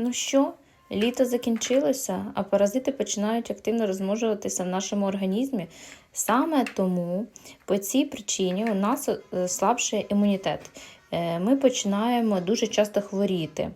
Ну що, літо закінчилося, а паразити починають активно розмножуватися в нашому організмі. Саме тому по цій причині у нас е, слабший імунітет. Е, Ми починаємо дуже часто хворіти.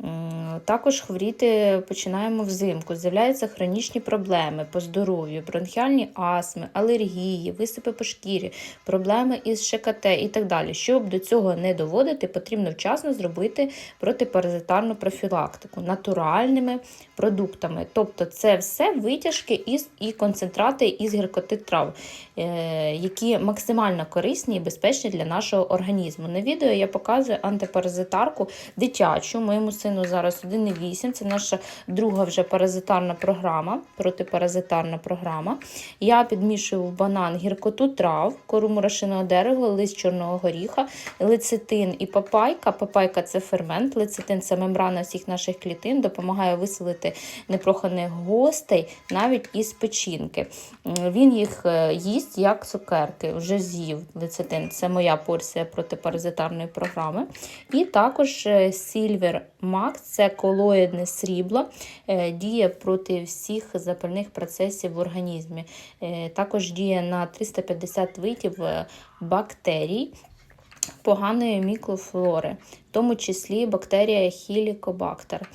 М, Також хворіти починаємо взимку. З'являються хронічні проблеми по здоров'ю, бронхіальні астми, алергії, висипи по шкірі, проблеми із ШКТ і так далі. Щоб до цього не доводити, потрібно вчасно зробити протипаразитарну профілактику натуральними продуктами. Тобто це все витяжки із і концентрати із гіркотит трав, е, які максимально корисні і безпечні для нашого організму. На відео я показую антипаразитарку дитячу. Моєму сину зараз 1,8. Це наша друга вже паразитарна програма, протипаразитарна програма. Я підмішую в банан гіркоту трав, кору мурашиного дерева, лист чорного горіха, лецитин і папайка. Папайка це фермент, лецитин це мембрана всіх наших клітин, допомагає виселити непроханих гостей навіть із печінки. Він їх е, їсть як цукерки, вже з'їв лецитин. Це моя порція протипаразитарної програми. І також е, Silver Max це колоїдне срібло, е, діє проти всіх запальних процесів в організмі. Е, Також діє на 350 видів е, бактерій поганої мікрофлори, в тому числі бактерія хілікобактер.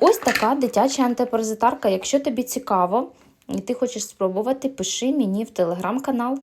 Ось така дитяча антипаразитарка. Якщо тобі цікаво і ти хочеш спробувати, пиши мені в телеграм-канал.